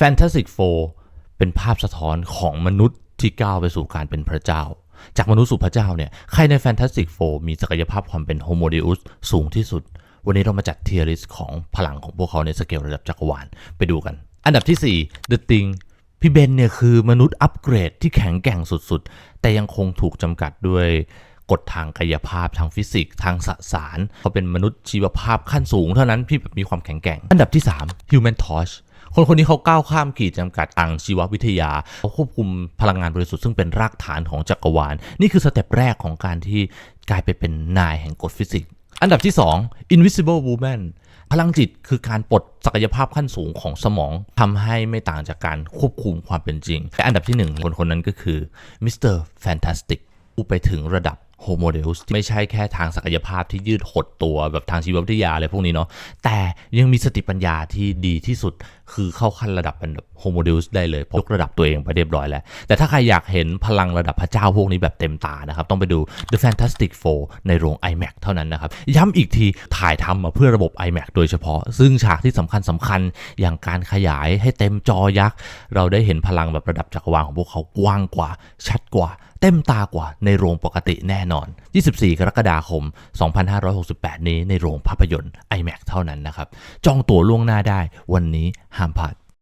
Fantastic Four เป็นภาพสะท้อนของมนุษย์ที่ก้าวไปสู่การเป็นพระเจ้า จากมนุษย์สู่พระเจ้าเนี่ย ใครใน Fantastic Four มีศักยภาพความเป็น Homo Deus สูงที่สุด วันนี้เรามาจัดเทียริสของพลังของพวกเขาในสเกลระดับจักรวาลไปดูกัน อันดับที่ 4 The Thing พี่เบนเนี่ยคือมนุษย์อัปเกรดที่แข็งแกร่งสุดๆ แต่ยังคงถูกจำกัดด้วยกฎทางกายภาพทางฟิสิกส์ทางสสารเขาเป็นมนุษย์ชีวภาพขั้นสูงเท่านั้นพี่แบบมีความแข็งแกร่ง อันดับที่ 3 Human Torch คนคนนี้เขาก้าวข้ามขีดจำกัดทางชีววิทยาเขาควบคุมพลังงานบริสุทธิ์ซึ่งเป็นรากฐานของจักรวาล นี่คือสเต็ปแรกของการที่กลายไปเป็นนายแห่งกฎฟิสิกส์อันดับที่ 2 Invisible Woman พลังจิตคือการปลดศักยภาพขั้นสูงของสมองทำให้ไม่ต่างจากการควบคุมความเป็นจริงและอันดับที่ 1 คนคนนั้นก็คือ Mr. Fantastic ผู้ไปถึงระดับ Homo Deus ไม่ใช่แค่ทางศักยภาพที่ยืดหดตัวแบบทางชีววิทยาอะไรพวกนี้เนาะแต่ยังมีสติปัญญาที่ดีที่สุดคือเข้าขั้นระดับเป็นแบบ Homo Deus ได้เลยยกระดับตัวเองไปเรียบร้อยแล้ว แต่ถ้าใครอยากเห็นพลังระดับพระเจ้าพวกนี้แบบเต็มตานะครับ ต้องไปดู The Fantastic Four ในโรง iMac เท่านั้นนะครับ ย้ำอีกทีถ่ายทำมาเพื่อระบบ iMac โดยเฉพาะ ซึ่งฉากที่สำคัญสำคัญอย่างการขยายให้เต็มจอยักษ์ เราได้เห็นพลังแบบระดับจักรวาลของพวกเขากว้างกว่า ชัดกว่า เต็มตากว่าในโรงปกติแน่นอน 24 กรกฎาคม 2568 นี้ในโรงภาพยนตร์ IMAX เท่านั้นนะครับ จองตั๋วล่วงหน้าได้วันนี้ห้ามพลาด